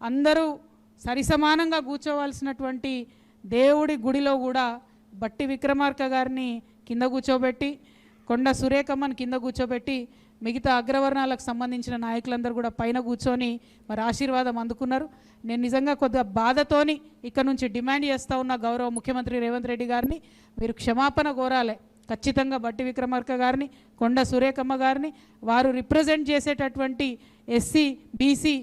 అందరూ సరిసమానంగా కూర్చోవలసినటువంటి దేవుడి గుడిలో కూడా బట్టి విక్రమార్క గారిని కింద కూర్చోబెట్టి కొండ సురేఖమ్మని కింద కూర్చోబెట్టి మిగతా అగ్రవర్ణాలకు సంబంధించిన నాయకులందరూ కూడా పైన కూర్చొని మరి ఆశీర్వాదం అందుకున్నారు. నేను నిజంగా కొద్దిగా బాధతోని ఇక్కడ నుంచి డిమాండ్ చేస్తూ ఉన్న గౌరవ ముఖ్యమంత్రి రేవంత్ రెడ్డి గారిని మీరు క్షమాపణ కోరాలి. ఖచ్చితంగా బట్టి విక్రమార్క గారిని కొండ సురేఖమ్మ గారిని వారు రిప్రజెంట్ చేసేటటువంటి ఎస్సీ బీసీ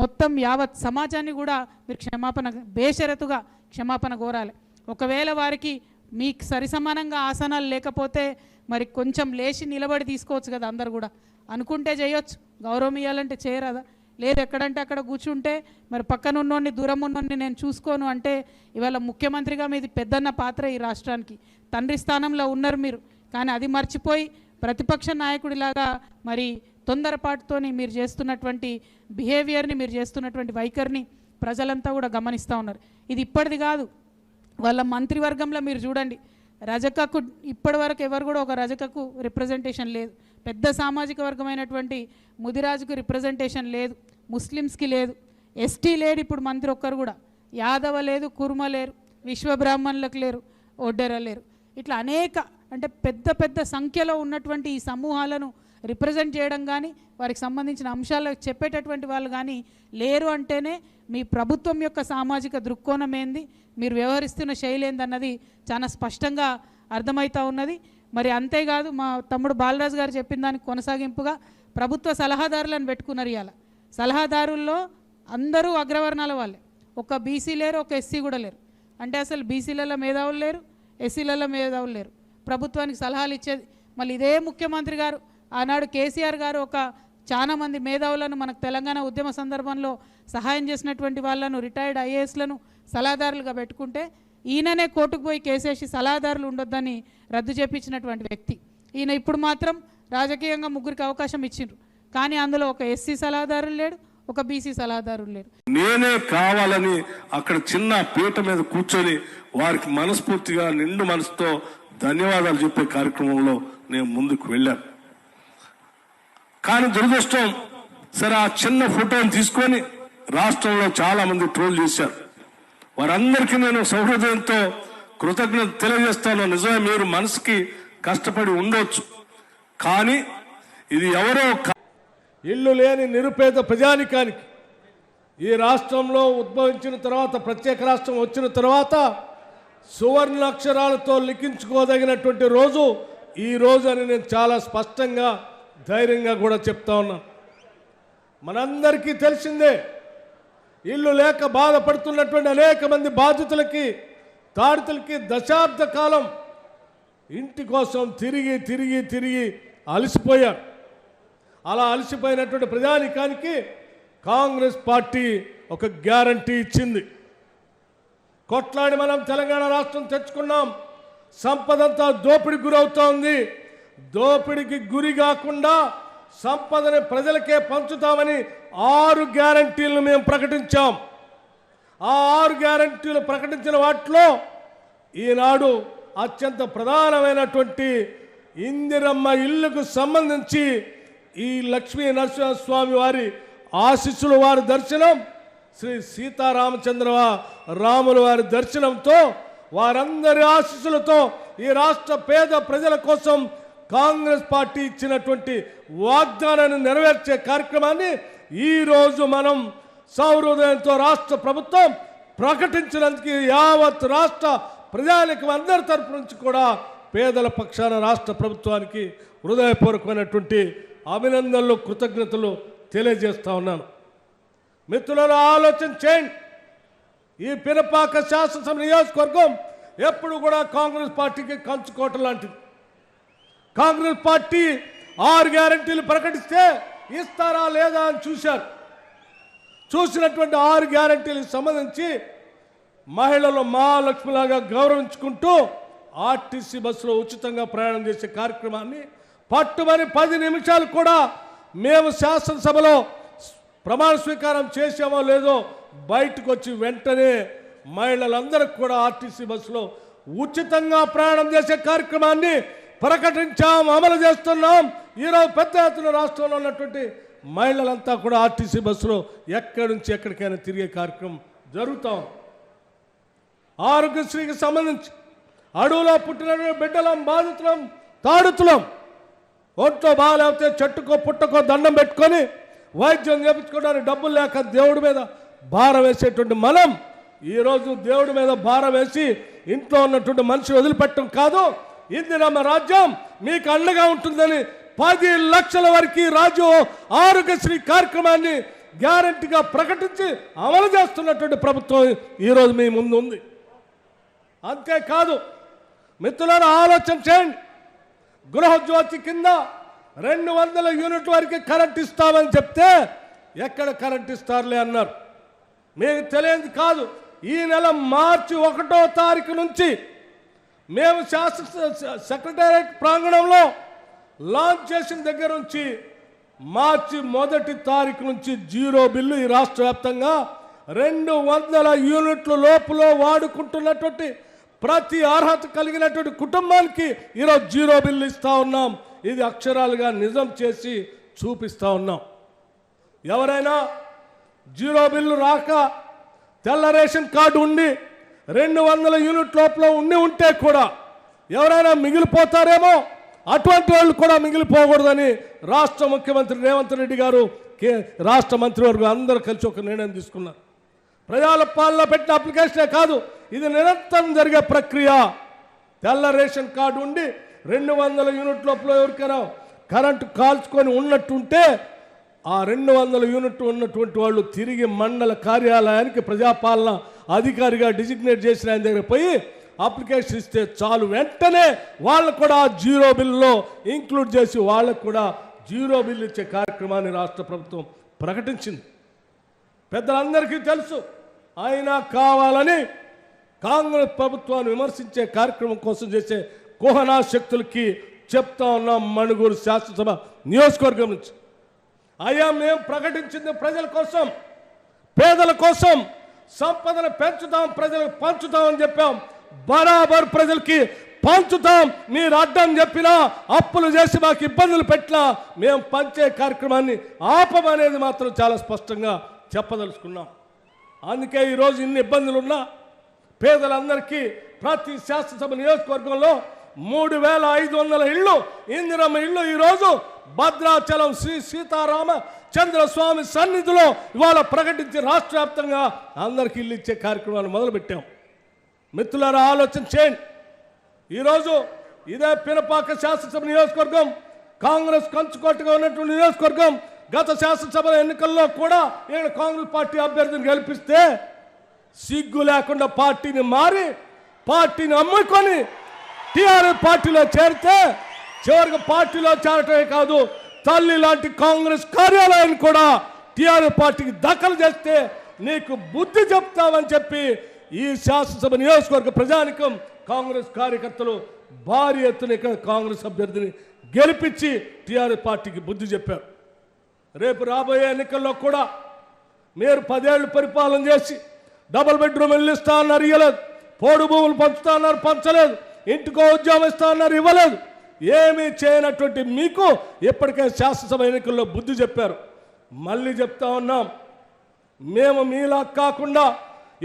మొత్తం యావత్ సమాజాన్ని కూడా మీరు క్షమాపణ బేషరతుగా క్షమాపణ కోరాలి. ఒకవేళ వారికి మీకు సరిసమానంగా ఆసనాలు లేకపోతే మరి కొంచెం లేచి నిలబడి తీసుకోవచ్చు కదా అందరు కూడా. అనుకుంటే చేయొచ్చు. గౌరవం ఇవ్వాలంటే చేయరాదా? లేదు ఎక్కడంటే అక్కడ కూర్చుంటే మరి పక్కన ఉన్నోడిని దూరం ఉన్నోడిని నేను చూసుకోను అంటే ఇవాళ ముఖ్యమంత్రిగా మీది పెద్దన్న పాత్ర ఈ రాష్ట్రానికి. తండ్రి స్థానంలో ఉన్నారు మీరు. కానీ అది మర్చిపోయి ప్రతిపక్ష నాయకుడిలాగా మరి తొందరపాటుతోని మీరు చేస్తున్నటువంటి బిహేవియర్ని మీరు చేస్తున్నటువంటి వైఖరిని ప్రజలంతా కూడా గమనిస్తూ ఉన్నారు. ఇది ఇప్పటిది కాదు. వాళ్ళ మంత్రివర్గంలో మీరు చూడండి. రజకకు ఇప్పటి వరకు ఎవరు కూడా ఒక రజకకు రిప్రజెంటేషన్ లేదు. పెద్ద సామాజిక వర్గమైనటువంటి ముదిరాజుకు రిప్రజెంటేషన్ లేదు. ముస్లిమ్స్కి లేదు. ఎస్టీ లేడు ఇప్పుడు మంత్రి ఒక్కరు కూడా. యాదవ లేదు కుర్మ లేరు విశ్వబ్రాహ్మణులకు లేరు ఒడ్డెర లేరు. ఇట్లా అనేక అంటే పెద్ద పెద్ద సంఖ్యలో ఉన్నటువంటి ఈ సమూహాలను రిప్రజెంట్ చేయడం కానీ వారికి సంబంధించిన అంశాలు చెప్పేటటువంటి వాళ్ళు కానీ లేరు అంటేనే మీ ప్రభుత్వం యొక్క సామాజిక దృక్కోణం ఏంది మీరు వ్యవహరిస్తున్న శైలి ఏందన్నది చాలా స్పష్టంగా అర్థమవుతూ ఉన్నది. మరి అంతేకాదు మా తమ్ముడు బాలరాజు గారు చెప్పిన దానికి కొనసాగింపుగా ప్రభుత్వ సలహాదారులను పెట్టుకున్నారు ఇవాళ సలహాదారుల్లో అందరూ అగ్రవర్ణాల వాళ్ళే. ఒక బీసీ లేరు ఒక ఎస్సీ కూడా లేరు. అంటే అసలు బీసీలలో మేధావులు లేరు ఎస్సీలలో మేధావులు లేరు. ప్రభుత్వానికి సలహాలు ఇచ్చేది మళ్ళీ ఇదే ముఖ్యమంత్రి గారు ఆనాడు కేసీఆర్ గారు ఒక చాలామంది మేధావులను మనకు తెలంగాణ ఉద్యమ సందర్భంలో సహాయం చేసినటువంటి వాళ్ళను రిటైర్డ్ ఐఏఎస్లను సలహాదారులుగా పెట్టుకుంటే ఈయననే కోర్టుకు పోయి కేసేసి సలహాదారులు ఉండొద్దని రద్దు చేపించినటువంటి వ్యక్తి. ఈయన ఇప్పుడు మాత్రం రాజకీయంగా ముగ్గురికి అవకాశం ఇచ్చిండ్రు. కానీ అందులో ఒక ఎస్సీ సలహాదారులు లేడు ఒక బీసీ సలహాదారులు లేరు నేనే కావాలని అక్కడ చిన్న పీట మీద కూర్చొని వారికి మనస్ఫూర్తిగా నిండు మనసుతో ధన్యవాదాలు చెప్పే కార్యక్రమంలో నేను ముందుకు వెళ్ళాను. కానీ దురదృష్టం సరే ఆ చిన్న ఫోటోని తీసుకొని రాష్ట్రంలో చాలా మంది ట్రోల్ చేశారు. వారందరికీ నేను సౌహృదయంతో కృతజ్ఞత తెలియజేస్తాను. నిజమే మీరు మనసుకి కష్టపడి ఉండొచ్చు. కానీ ఇది ఎవరో ఇల్లు లేని నిరుపేద ప్రజానికానికి ఈ రాష్ట్రంలో ఉద్భవించిన తర్వాత ప్రత్యేక రాష్ట్రం వచ్చిన తర్వాత సువర్ణ అక్షరాలతో లిఖించుకోదగినటువంటి రోజు ఈ రోజు అని నేను చాలా స్పష్టంగా ధైర్యంగా కూడా చెప్తా ఉన్నాం. మనందరికీ తెలిసిందే ఇల్లు లేక బాధపడుతున్నటువంటి అనేక మంది బాధితులకి తాడితులకి దశాబ్ద కాలం ఇంటి కోసం తిరిగి తిరిగి తిరిగి అలసిపోయారు. అలా అలసిపోయినటువంటి ప్రజానికానికి కాంగ్రెస్ పార్టీ ఒక గ్యారంటీ ఇచ్చింది. కొట్లాడి మనం తెలంగాణ రాష్ట్రం తెచ్చుకున్నాం సంపదంతా దోపిడి గురవుతోంది. దోపిడికి గురి కాకుండా సంపదని ప్రజలకే పంచుతామని ఆరు గ్యారంటీలను మేము ప్రకటించాం. ఆ ఆరు గ్యారంటీలు ప్రకటించిన వాటిలో ఈనాడు అత్యంత ప్రధానమైనటువంటి ఇందిరమ్మ ఇల్లుకు సంబంధించి ఈ లక్ష్మీ నరసింహస్వామి వారి ఆశీస్సులు వారి దర్శనం శ్రీ సీతారామచంద్ర రాముల వారి దర్శనంతో వారందరి ఆశీస్సులతో ఈ రాష్ట్ర పేద ప్రజల కోసం కాంగ్రెస్ పార్టీ ఇచ్చినటువంటి వాగ్దానాన్ని నెరవేర్చే కార్యక్రమాన్ని ఈరోజు మనం సౌహృదయంతో రాష్ట్ర ప్రభుత్వం ప్రకటించినందుకు యావత్ రాష్ట్ర ప్రజానికి అందరి తరపు నుంచి కూడా పేదల పక్షాన రాష్ట్ర ప్రభుత్వానికి హృదయపూర్వకమైనటువంటి అభినందనలు కృతజ్ఞతలు తెలియజేస్తా ఉన్నాను. మిత్రులను ఆలోచన చేయండి. ఈ పిరపాక శాసనసభ నియోజకవర్గం ఎప్పుడు కూడా కాంగ్రెస్ పార్టీకి కంచుకోట లాంటిది. కాంగ్రెస్ పార్టీ ఆరు గ్యారంటీలు ప్రకటిస్తే ఇస్తారా లేదా అని చూశారు. చూసినటువంటి ఆరు గ్యారంటీలకు సంబంధించి మహిళలు మహాలక్ష్మిలాగా గౌరవించుకుంటూ ఆర్టీసీ బస్సులో ఉచితంగా ప్రయాణం చేసే కార్యక్రమాన్ని పట్టుమని పది నిమిషాలు కూడా మేము శాసనసభలో ప్రమాణ స్వీకారం చేసామో లేదో బయటకు వచ్చి వెంటనే మహిళలందరికీ కూడా ఆర్టీసీ బస్సులో ఉచితంగా ప్రయాణం చేసే కార్యక్రమాన్ని ప్రకటించాం అమలు చేస్తున్నాం. ఈరోజు పెద్ద ఎత్తున రాష్ట్రంలో ఉన్నటువంటి మహిళలంతా కూడా ఆర్టీసీ బస్సులో ఎక్కడి నుంచి ఎక్కడికైనా తిరిగే కార్యక్రమం జరుగుతాం ఆరోగ్యశ్రీకి సంబంధించి అడవులో పుట్టిన బిడ్డలం బాధితులం తాడుతులం ఒంట్లో బాగాలేకపోతే చెట్టుకో పుట్టకో దండం పెట్టుకొని వైద్యం చేపించుకోవడానికి డబ్బులు లేక దేవుడి మీద భారం వేసేటువంటి మనం ఈరోజు దేవుడి మీద భారం వేసి ఇంట్లో ఉన్నటువంటి మనిషి వదిలిపెట్టడం కాదు ఇది నమ్మ రాజ్యం మీకు అండగా ఉంటుందని పది లక్షల వరకు రాజు ఆరోగ్యశ్రీ కార్యక్రమాన్ని గ్యారంటీగా ప్రకటించి అమలు చేస్తున్నటువంటి ప్రభుత్వం ఈరోజు మీ ముందు ఉంది. అంతేకాదు మిత్రులను ఆలోచన చేయండి. గృహజ్యోతి కింద రెండు వందల యూనిట్ వరకు కరెంట్ ఇస్తామని చెప్తే ఎక్కడ కరెంట్ ఇస్తారులే అన్నారు. మీకు తెలియదు కాదు ఈ నెల మార్చి ఒకటో తారీఖు నుంచి మేము శాస్త్ర సెక్రటేరియట్ ప్రాంగణంలో లాంచ్ చేసిన దగ్గర నుంచి మార్చి మొదటి తారీఖు నుంచి జీరో బిల్లు ఈ రాష్ట్ర వ్యాప్తంగా రెండు వందల యూనిట్ల లోపల వాడుకుంటున్నటువంటి ప్రతి అర్హత కలిగినటువంటి కుటుంబానికి ఈరోజు జీరో బిల్లు ఇస్తూ ఉన్నాం. ఇది అక్షరాలుగా నిజం చేసి చూపిస్తూ ఉన్నాం. ఎవరైనా జీరో బిల్లు రాక తెల్ల రేషన్ కార్డు ఉండి రెండు వందల యూనిట్ లోపల ఉండి ఉంటే కూడా ఎవరైనా మిగిలిపోతారేమో అటువంటి వాళ్ళు కూడా మిగిలిపోకూడదని రాష్ట్ర ముఖ్యమంత్రి రేవంత్ రెడ్డి గారు కే రాష్ట్ర మంత్రివర్గం అందరూ కలిసి ఒక నిర్ణయం తీసుకున్నారు. ప్రజల పాలన పెట్టిన అప్లికేషనే కాదు ఇది నిరంతరం జరిగే ప్రక్రియ. తెల్ల రేషన్ కార్డు ఉండి రెండు వందల యూనిట్ లోపల ఎవరికైనా కరెంటు కాల్చుకొని ఉన్నట్టుంటే ఆ రెండు వందల యూనిట్ ఉన్నటువంటి వాళ్ళు తిరిగి మండల కార్యాలయానికి ప్రజాపాలన అధికారిగా డిజిగ్నేట్ చేసిన ఆయన దగ్గర పోయి అప్లికేషన్ ఇస్తే చాలు. వెంటనే వాళ్ళకు కూడా జీరో బిల్లులో ఇంక్లూడ్ చేసి వాళ్ళకు కూడా జీరో బిల్ ఇచ్చే కార్యక్రమాన్ని రాష్ట్ర ప్రభుత్వం ప్రకటించింది. పెద్దలందరికీ తెలుసు ఆయన కావాలని కాంగ్రెస్ ప్రభుత్వాన్ని విమర్శించే కార్యక్రమం కోసం చేసే కుహనా శక్తులకి చెప్తా ఉన్నాం మణుగూరు శాసనసభ నియోజకవర్గం నుంచి. అయ్యా మేము ప్రకటించింది ప్రజల కోసం పేదల కోసం సంపదను పెంచుతాం ప్రజలకు పంచుతాం అని చెప్పాం. బరాబర్ ప్రజలకి పంచుతాం. మీరు అడ్డం చెప్పినా అప్పులు చేసి మాకు ఇబ్బందులు పెట్టినా మేము పంచే కార్యక్రమాన్ని ఆపమనేది మాత్రం చాలా స్పష్టంగా చెప్పదలుచుకున్నాం. అందుకే ఈరోజు ఇన్ని ఇబ్బందులు ఉన్నా పేదలందరికీ ప్రతి శాసనసభ నియోజకవర్గంలో మూడు వేల ఐదు వందల ఇళ్ళు ఇందిరమ్మ ఇళ్ళు ఈరోజు భద్రాచలం శ్రీ సీతారామ చంద్రస్వామి సన్నిధిలో ఇవాళ ప్రకటించి రాష్ట్ర వ్యాప్తంగా అందరికీ ఇల్లు ఇచ్చే కార్యక్రమాన్ని మొదలుపెట్టాం. మిత్రులారా ఆలోచన చేయండి. ఈరోజు ఇదే పినపాక శాసనసభ నియోజకవర్గం కాంగ్రెస్ కంచుకోటగా ఉన్నటువంటి నియోజకవర్గం గత శాసనసభ ఎన్నికల్లో కూడా ఈయన కాంగ్రెస్ పార్టీ అభ్యర్థిని గెలిపిస్తే సిగ్గు లేకుండా పార్టీని మారి పార్టీని అమ్ముకొని టీఆర్ఎస్ పార్టీలో చేరితే చివరికి పార్టీలో చేరటమే కాదు తల్లి లాంటి కాంగ్రెస్ కార్యాలయాన్ని కూడా టీఆర్ఎస్ పార్టీకి దఖలు చేస్తే నీకు బుద్ధి చెప్తామని చెప్పి ఈ శాసనసభ నియోజకవర్గ ప్రజానికం కాంగ్రెస్ కార్యకర్తలు భారీ ఎత్తున ఇక్కడ కాంగ్రెస్ అభ్యర్థిని గెలిపించి టీఆర్ఎస్ పార్టీకి బుద్ధి చెప్పారు. రేపు రాబోయే ఎన్నికల్లో కూడా మీరు పదేళ్ళు పరిపాలన చేసి డబుల్ బెడ్రూమ్ ఇల్లు ఇస్తా అన్నారు ఇవ్వలేదు పోడు భూములు పంచుతా అన్నారు పంచలేదు. ఇంటికో ఉద్యోగం ఇస్తా అన్నారు ఇవ్వలేదు. ఏమీ చేయనటువంటి మీకు ఇప్పటికే శాసనసభ ఎన్నికల్లో బుద్ధి చెప్పారు. మళ్ళీ చెప్తా ఉన్నాం మేము మీలా కాకుండా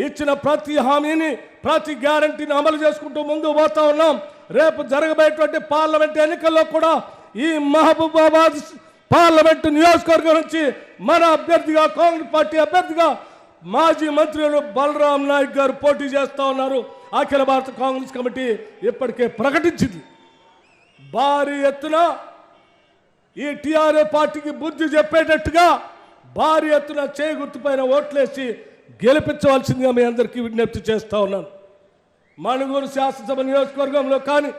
ఇచ్చిన ప్రతి హామీని ప్రతి గ్యారంటీని అమలు చేసుకుంటూ ముందు పోతా ఉన్నాం. రేపు జరగబోయేటువంటి పార్లమెంట్ ఎన్నికల్లో కూడా ఈ మహబూబాబాద్ పార్లమెంటు నియోజకవర్గం నుంచి మన అభ్యర్థిగా కాంగ్రెస్ పార్టీ అభ్యర్థిగా మాజీ మంత్రులు బలరాం నాయక్ గారు పోటీ చేస్తా ఉన్నారు. అఖిల భారత కాంగ్రెస్ కమిటీ ఇప్పటికే ప్రకటించింది. భారీ ఎత్తున ఈ టీఆర్ఏ పార్టీకి బుద్ధి చెప్పేటట్టుగా భారీ ఎత్తున చేయి ఓట్లేసి గెలిపించవలసిందిగా మీ అందరికీ విజ్ఞప్తి చేస్తా ఉన్నాను. మణుగూరు శాసనసభ నియోజకవర్గంలో కానీ